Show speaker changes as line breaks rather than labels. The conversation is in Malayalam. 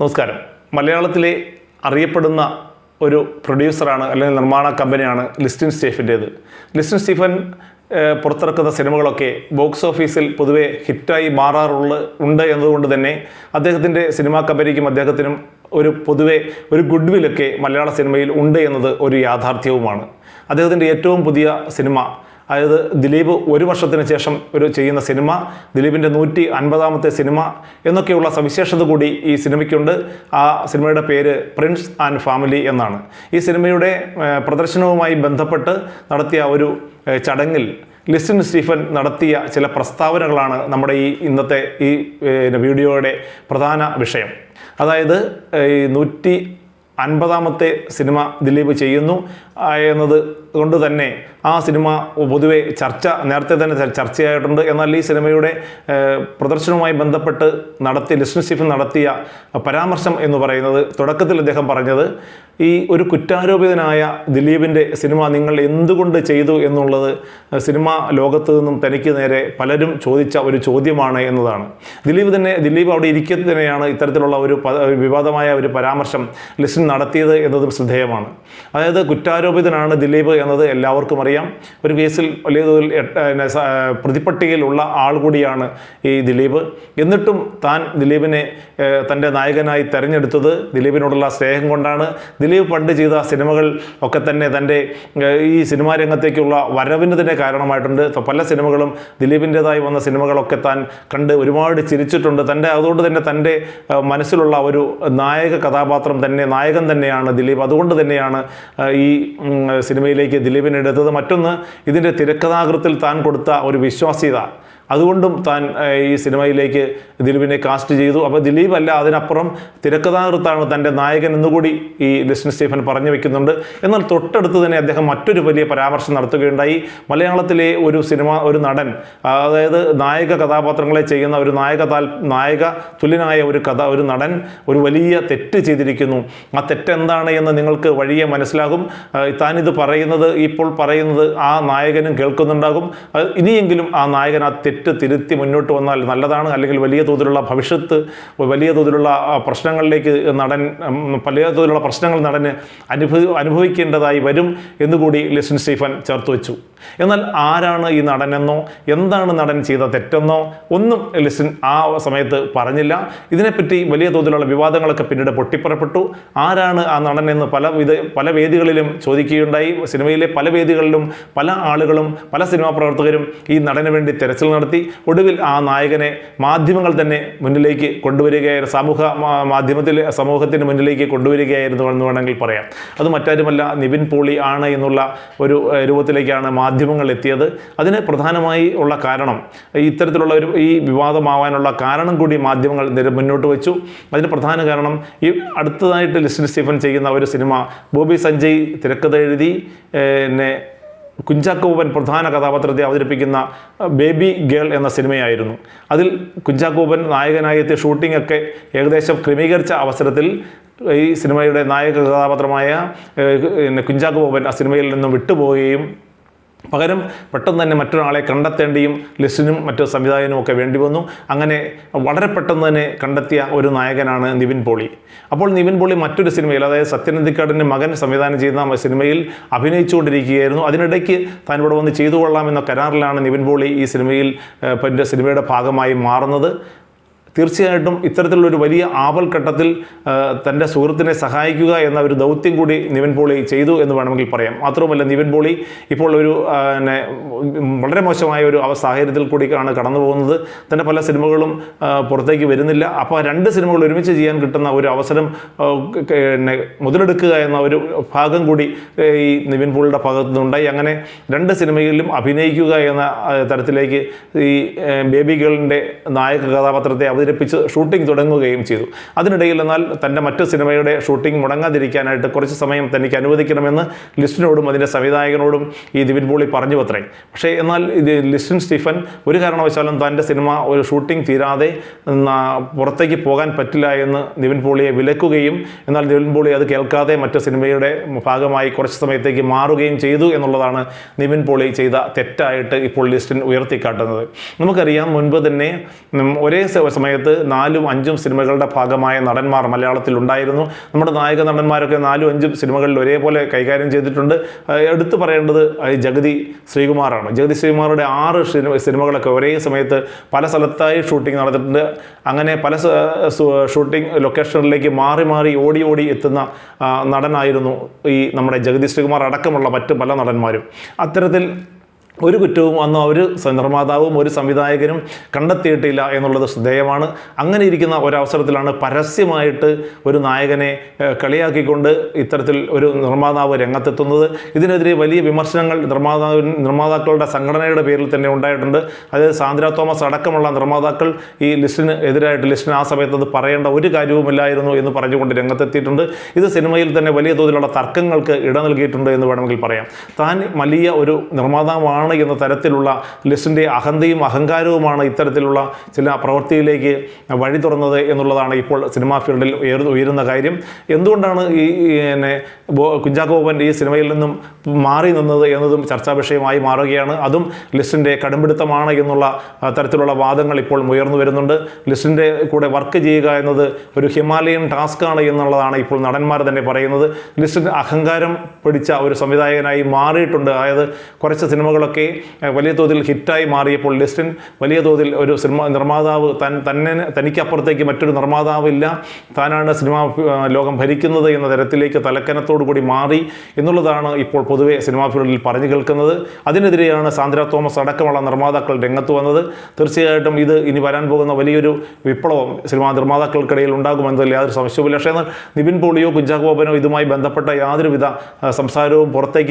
നമസ്കാരം. മലയാളത്തിലെ അറിയപ്പെടുന്ന ഒരു പ്രൊഡ്യൂസറാണ് അല്ലെങ്കിൽ നിർമ്മാണ കമ്പനിയാണ് ലിസ്റ്റിൻ സ്റ്റീഫിന്റേത്. ലിസ്റ്റിൻ സ്റ്റീഫൻ പുറത്തിറക്കുന്ന സിനിമകളൊക്കെ ബോക്സ് ഓഫീസിൽ പൊതുവെ ഹിറ്റായി മാറാറുള്ള ഉണ്ട് എന്നതുകൊണ്ട് തന്നെ അദ്ദേഹത്തിന്റെ സിനിമാ കമ്പനിക്കും അദ്ദേഹത്തിനും ഒരു പൊതുവെ ഒരു ഗുഡ് വില്ലൊക്കെ മലയാള സിനിമയിൽ ഉണ്ട് എന്നത് ഒരു യാഥാർത്ഥ്യവുമാണ്. അദ്ദേഹത്തിന്റെ ഏറ്റവും പുതിയ സിനിമ അതായത് ദിലീപ് ഒരു വർഷത്തിന് ശേഷം ഒരു ചെയ്യുന്ന സിനിമ ദിലീപിന്റെ നൂറ്റി അൻപതാമത്തെ സിനിമ എന്നൊക്കെയുള്ള സവിശേഷത കൂടി ഈ സിനിമയ്ക്കുണ്ട്. ആ സിനിമയുടെ പേര് പ്രിൻസ് ആൻഡ് ഫാമിലി എന്നാണ്. ഈ സിനിമയുടെ പ്രദർശനവുമായി ബന്ധപ്പെട്ട് നടത്തിയ ഒരു ചടങ്ങിൽ ലിസ്റ്റിൻ സ്റ്റീഫൻ നടത്തിയ ചില പ്രസ്താവനകളാണ് നമ്മുടെ ഈ ഇന്നത്തെ ഈ വീഡിയോയുടെ പ്രധാന വിഷയം. അതായത് ഈ നൂറ്റി അൻപതാമത്തെ സിനിമ ദിലീപ് ചെയ്യുന്നു. എന്നത് കൊണ്ട് തന്നെ ആ സിനിമ പൊതുവെ ചർച്ച നേരത്തെ തന്നെ ചർ- ചർച്ചയായിട്ടുണ്ട്. എന്നാൽ ഈ സിനിമയുടെ പ്രദർശനവുമായി ബന്ധപ്പെട്ട് നടത്തി സ്റ്റീഫൻ നടത്തിയ പരാമർശം എന്ന് പറയുന്നത് തുടക്കത്തിൽ അദ്ദേഹം പറഞ്ഞത് ഈ ഒരു കുറ്റാരോപിതനായ ദിലീപിന്റെ സിനിമ നിങ്ങൾ എന്തുകൊണ്ട് ചെയ്തു എന്നുള്ളത് സിനിമാ ലോകത്ത് നിന്നും തനിക്ക് നേരെ പലരും ചോദിച്ച ഒരു ചോദ്യമാണ് എന്നതാണ്. ദിലീപ് തന്നെ ദിലീപ് അവിടെ ഇരിക്കുന്നത് തന്നെയാണ് ഇത്തരത്തിലുള്ള ഒരു വിവാദമായ ഒരു പരാമർശം ലിസ്റ്റിൻ നടത്തിയത് എന്നതും ശ്രദ്ധേയമാണ്. അതായത് കുറ്റാരോപിതനാണ് ദിലീപ് എന്നത് എല്ലാവർക്കും അറിയാം. ഒരു കേസിൽ വലിയ തോതിൽ പ്രതിപട്ടികയിലുള്ള ആൾ കൂടിയാണ് ഈ ദിലീപ്. എന്നിട്ടും താൻ ദിലീപിനെ തന്റെ നായകനായി തെരഞ്ഞെടുത്തത് ദിലീപിനോടുള്ള സ്നേഹം കൊണ്ടാണ്. ദിലീപ് പണ്ട് ചെയ്ത സിനിമകൾ ഒക്കെ തന്നെ തന്റെ ഈ സിനിമാ രംഗത്തേക്കുള്ള വരവിന് തന്നെ കാരണമായിട്ടുണ്ട് പല സിനിമകളും ദിലീപിന്റെതായി വന്ന സിനിമകളൊക്കെ താൻ കണ്ട് ഒരുപാട് ചിരിച്ചിട്ടുണ്ട്. തന്റെ അതുകൊണ്ട് തന്നെ തന്റെ മനസ്സിലുള്ള ഒരു നായക കഥാപാത്രം തന്നെ നായകൻ തന്നെയാണ് ദിലീപ്. അതുകൊണ്ട് തന്നെയാണ് ഈ സിനിമയിലേക്ക് ദിലീപിനെ എടുത്തത്. മറ്റൊന്ന് ഇതിന്റെ തിരക്കഥാകൃത്തിൽ താൻ കൊടുത്ത ഒരു വിശ്വാസ്യത. അതുകൊണ്ടും താൻ ഈ സിനിമയിലേക്ക് ദിലീപിനെ കാസ്റ്റ് ചെയ്തു. അപ്പോൾ ദിലീപ് അല്ല അതിനപ്പുറം തിരക്കഥാകൃത്താണ് തന്റെ നായകൻ എന്നുകൂടി ഈ ലിസ്റ്റിൻ സ്റ്റീഫൻ പറഞ്ഞു വെക്കുന്നുണ്ട്. എന്നാൽ തൊട്ടടുത്ത് തന്നെ അദ്ദേഹം മറ്റൊരു വലിയ പരാമർശം നടത്തുകയുണ്ടായി. മലയാളത്തിലെ ഒരു സിനിമ ഒരു നടൻ അതായത് നായക കഥാപാത്രങ്ങളെ ചെയ്യുന്ന ഒരു നായക താൽ നായക തുല്യനായ ഒരു കഥ ഒരു നടൻ ഒരു വലിയ തെറ്റ് ചെയ്തിരിക്കുന്നു. ആ തെറ്റെന്താണ് എന്ന് നിങ്ങൾക്ക് വഴിയെ മനസ്സിലാകും. താനിത് പറയുന്നത് ഇപ്പോൾ പറയുന്നത് ആ നായകനും കേൾക്കുന്നുണ്ടാകും. ഇനിയെങ്കിലും ആ നായകൻ ആ തെറ്റ് തിരുത്തി മുന്നോട്ട് വന്നാൽ നല്ലതാണ് അല്ലെങ്കിൽ വലിയ തോതിലുള്ള ഭവിഷ്യത്ത് വലിയ തോതിലുള്ള പ്രശ്നങ്ങളിലേക്ക് നടൻ വലിയ തോതിലുള്ള പ്രശ്നങ്ങൾ നടന് അനുഭവി അനുഭവിക്കേണ്ടതായി വരും എന്നുകൂടി ലിസൻ സ്റ്റീഫൻ ചേർത്ത് വെച്ചു. എന്നാൽ ആരാണ് ഈ നടനെന്നോ എന്താണ് നടൻ ചെയ്ത തെറ്റെന്നോ ഒന്നും ലിസൻ ആ സമയത്ത് പറഞ്ഞില്ല. ഇതിനെപ്പറ്റി വലിയ തോതിലുള്ള വിവാദങ്ങളൊക്കെ പിന്നീട് പൊട്ടിപ്പുറപ്പെട്ടു. ആരാണ് ആ നടൻ എന്ന് പല വിധ പല വേദികളിലും ചോദിക്കുകയുണ്ടായി. സിനിമയിലെ പല വേദികളിലും പല ആളുകളും പല സിനിമാ പ്രവർത്തകരും ഈ നടന് വേണ്ടി തെരച്ചിൽ നടത്തി. ഒടുവിൽ ആ നായകനെ മാധ്യമങ്ങൾ തന്നെ മുന്നിലേക്ക് കൊണ്ടുവരികയായിരുന്നു. സമൂഹ മാധ്യമത്തിൽ സമൂഹത്തിന് മുന്നിലേക്ക് കൊണ്ടുവരികയായിരുന്നു എന്ന് വേണമെങ്കിൽ പറയാം. അത് മറ്റാരുമല്ല നിവിൻ പോളി ആണ് എന്നുള്ള ഒരു രൂപത്തിലേക്കാണ് മാധ്യമങ്ങൾ എത്തിയത്. അതിന് പ്രധാനമായി ഉള്ള കാരണം ഇത്തരത്തിലുള്ള ഒരു ഈ വിവാദമാവാനുള്ള കാരണം കൂടി മാധ്യമങ്ങൾ മുന്നോട്ട് വെച്ചു. അതിന് പ്രധാന കാരണം ഈ അടുത്തതായിട്ട് ലിസ്റ്റിൻ സ്റ്റീഫൻ ചെയ്യുന്ന ഒരു സിനിമ ബോബി സഞ്ജയ് തിരക്കഥ എഴുതി പിന്നെ കുഞ്ചാക്കോവൻ പ്രധാന കഥാപാത്രത്തെ അവതരിപ്പിക്കുന്ന ബേബി ഗേൾ എന്ന സിനിമയായിരുന്നു. അതിൽ കുഞ്ചാക്കോപ്പൻ നായകനായി എത്തിയ ഷൂട്ടിങ്ങൊക്കെ ഏകദേശം ക്രമീകരിച്ച അവസരത്തിൽ ഈ സിനിമയുടെ നായക കഥാപാത്രമായ കുഞ്ചാക്കോവൻ ആ സിനിമയിൽ നിന്നും വിട്ടുപോവുകയും പകരം പെട്ടെന്ന് തന്നെ മറ്റൊരാളെ കണ്ടെത്തേണ്ടിയും ലിസ്റ്റിനും മറ്റു സംവിധായകനും ഒക്കെ വേണ്ടി വന്നു. അങ്ങനെ വളരെ പെട്ടെന്ന് തന്നെ കണ്ടെത്തിയ ഒരു നായകനാണ് നിവിൻ പോളി. അപ്പോൾ നിവിൻ പോളി മറ്റൊരു സിനിമയിൽ അതായത് സത്യനന്ദിക്കാടിന്റെ മകൻ സംവിധാനം ചെയ്യുന്ന സിനിമയിൽ അഭിനയിച്ചുകൊണ്ടിരിക്കുകയായിരുന്നു. അതിനിടയ്ക്ക് താൻ ഇവിടെ വന്ന് ചെയ്തു കൊള്ളാമെന്ന കരാറിലാണ് നിവിൻ പോളി ഈ സിനിമയിൽ പിന്നെ സിനിമയുടെ ഭാഗമായി മാറുന്നത്. തീർച്ചയായിട്ടും ഇത്തരത്തിലുള്ളൊരു വലിയ ആപൽഘട്ടത്തിൽ ഘട്ടത്തിൽ തന്റെ സുഹൃത്തിനെ സഹായിക്കുക എന്ന ഒരു ദൗത്യം കൂടി നിവിൻ പോളി ചെയ്തു എന്ന് വേണമെങ്കിൽ പറയാം. മാത്രവുമല്ല നിവിൻ പോളി ഇപ്പോൾ ഒരു പിന്നെ വളരെ മോശമായ ഒരു സാഹചര്യത്തിൽ ആണ് കടന്നു പോകുന്നത് തന്റെ പല സിനിമകളും പുറത്തേക്ക് വരുന്നില്ല. അപ്പോൾ രണ്ട് സിനിമകൾ ഒരുമിച്ച് ചെയ്യാൻ കിട്ടുന്ന ഒരു അവസരം പിന്നെ മുതലെടുക്കുക എന്ന ഒരു ഭാഗം കൂടി ഈ നിവിൻ പോളിയുടെ ഭാഗത്തു നിന്നുണ്ടായി അങ്ങനെ രണ്ട് സിനിമയിലും അഭിനയിക്കുക എന്ന തരത്തിലേക്ക് ഈ ബേബി ഗേളിന്റെ നായക കഥാപാത്രത്തെ അവതരിപ്പിച്ച് ഷൂട്ടിംഗ് തുടങ്ങുകയും ചെയ്തു. അതിനിടയിൽ എന്നാൽ തന്റെ മറ്റ് സിനിമയുടെ ഷൂട്ടിംഗ് മുടങ്ങാതിരിക്കാനായിട്ട് കുറച്ച് സമയം തനിക്ക് അനുവദിക്കണമെന്ന് ലിസ്റ്റിനോടും അതിന്റെ സംവിധായകനോടും ഈ ദിവിൻ പോളി പറഞ്ഞു അത്രേ പക്ഷേ എന്നാൽ ഇത് ലിസ്റ്റിൻ സ്റ്റീഫൻ ഒരു കാരണവശാലും തന്റെ സിനിമ ഒരു ഷൂട്ടിംഗ് തീരാതെ പുറത്തേക്ക് പോകാൻ പറ്റില്ല എന്ന് നിവിൻ പോളിയെ വിലക്കുകയും എന്നാൽ നിവിൻ പോളി അത് കേൾക്കാതെ മറ്റ് സിനിമയുടെ ഭാഗമായി കുറച്ച് സമയത്തേക്ക് മാറുകയും ചെയ്തു എന്നുള്ളതാണ് നിവിൻ പോളി ചെയ്ത തെറ്റായിട്ട് ഇപ്പോൾ ലിസ്റ്റിൻ ഉയർത്തിക്കാട്ടുന്നത്. നമുക്കറിയാം മുൻപ് തന്നെ ഒരേ സ- സമയത്ത് നാലും അഞ്ചും സിനിമകളുടെ ഭാഗമായ നടന്മാർ മലയാളത്തിൽ ഉണ്ടായിരുന്നു. നമ്മുടെ നായക നടന്മാരൊക്കെ നാലും അഞ്ചും സിനിമകളിൽ ഒരേപോലെ കൈകാര്യം ചെയ്തിട്ടുണ്ട്. എടുത്തു പറയേണ്ടത് ജഗതി ശ്രീകുമാറാണ്. ജഗതി ശ്രീകുമാറുടെ ആറ് സിനിമകളൊക്കെ ഒരേ സമയത്ത് പല സ്ഥലത്തായി ഷൂട്ടിംഗ് നടന്നിട്ടുണ്ട്. അങ്ങനെ പല ഷൂട്ടിംഗ് ലൊക്കേഷനിലേക്ക് മാറി മാറി ഓടി ഓടി എത്തുന്ന നടനായിരുന്നു ഈ നമ്മുടെ ജഗതി ശ്രീകുമാർ അടക്കമുള്ള മറ്റ് പല നടന്മാരും. അത്തരത്തിൽ ഒരു കുറ്റവും അന്ന് അവർ നിർമ്മാതാവും ഒരു സംവിധായകനും കണ്ടെത്തിയിട്ടില്ല എന്നുള്ളത് ശ്രദ്ധേയമാണ്. അങ്ങനെ ഇരിക്കുന്ന ഒരവസരത്തിലാണ് പരസ്യമായിട്ട് ഒരു നായകനെ കളിയാക്കിക്കൊണ്ട് ഇത്തരത്തിൽ ഒരു നിർമ്മാതാവ് രംഗത്തെത്തുന്നത്. ഇതിനെതിരെ വലിയ വിമർശനങ്ങൾ നിർമ്മാതാവിൻ നിർമ്മാതാക്കളുടെ സംഘടനയുടെ പേരിൽ തന്നെ ഉണ്ടായിട്ടുണ്ട്. അതായത് സാന്ദ്ര തോമസ് അടക്കമുള്ള നിർമ്മാതാക്കൾ ഈ ലിസ്റ്റിന് എതിരായിട്ട് ലിസ്റ്റിന് ആ സമയത്ത് അത് പറയേണ്ട ഒരു കാര്യവുമില്ലായിരുന്നു എന്ന് പറഞ്ഞുകൊണ്ട് രംഗത്തെത്തിയിട്ടുണ്ട്. ഇത് സിനിമയിൽ തന്നെ വലിയ തോതിലുള്ള തർക്കങ്ങൾക്ക് ഇട നൽകിയിട്ടുണ്ട് എന്ന് വേണമെങ്കിൽ പറയാം. താൻ വലിയ ഒരു നിർമ്മാതാവാണ് എന്ന തരത്തിലുള്ള ലിസ്റ്റിന്റെ അഹന്തയും അഹങ്കാരവുമാണ് ഇത്തരത്തിലുള്ള ചില പ്രവൃത്തിയിലേക്ക് വഴി തുറന്നത് എന്നുള്ളതാണ് ഇപ്പോൾ സിനിമാ ഫീൽഡിൽ ഉയരുന്ന കാര്യം. എന്തുകൊണ്ടാണ് ഈ പിന്നെ ബോ- കുഞ്ചാക്കോ ബോബൻ ഈ സിനിമയിൽ നിന്നും മാറി നിന്നത് എന്നതും ചർച്ചാ വിഷയമായി മാറുകയാണ്. അതും ലിസ്റ്റിന്റെ കടുംപിടുത്തമാണ് എന്നുള്ള തരത്തിലുള്ള വാദങ്ങൾ ഇപ്പോൾ ഉയർന്നു വരുന്നുണ്ട്. ലിസ്റ്റിന്റെ കൂടെ വർക്ക് ചെയ്യുക എന്നത് ഒരു ഹിമാലയൻ ടാസ്ക്കാണ് എന്നുള്ളതാണ് ഇപ്പോൾ നടന്മാർ തന്നെ പറയുന്നത്. ലിസ്റ്റിന്റെ അഹങ്കാരം പിടിച്ച ഒരു സംവിധായകനായി മാറിയിട്ടുണ്ട്. അതായത് കുറച്ച് സിനിമകളൊക്കെ ഏഹ്, വലിയ തോതിൽ ഹിറ്റായി മാറിയപ്പോൾ ലിസ്റ്റിൻ വലിയ തോതിൽ ഒരു സിനിമ നിർമ്മാതാവ് തൻ തന്നെ തനിക്കപ്പുറത്തേക്ക് മറ്റൊരു നിർമ്മാതാവില്ല. താനാണ് സിനിമ ലോകം ഭരിക്കുന്നത് എന്ന തരത്തിലേക്ക് തലക്കനത്തോടു കൂടി മാറി എന്നുള്ളതാണ് ഇപ്പോൾ പൊതുവെ സിനിമാ ഫീൽഡിൽ പറഞ്ഞു കേൾക്കുന്നത്. അതിനെതിരെയാണ് സാന്ദ്ര തോമസ് അടക്കമുള്ള നിർമ്മാതാക്കൾ രംഗത്ത് വന്നത്. തീർച്ചയായിട്ടും ഇത് ഇനി വരാൻ പോകുന്ന വലിയൊരു വിപ്ലവം സിനിമാ നിർമ്മാതാക്കൾക്കിടയിൽ ഉണ്ടാകുമെന്നതിൽ യാതൊരു സംശയവുമില്ല. പക്ഷേ നിവിൻ പോളിയോ കുഞ്ചാക്കോബനോ ഇതുമായി ബന്ധപ്പെട്ട യാതൊരുവിധ സംസാരവും പുറത്തേക്ക്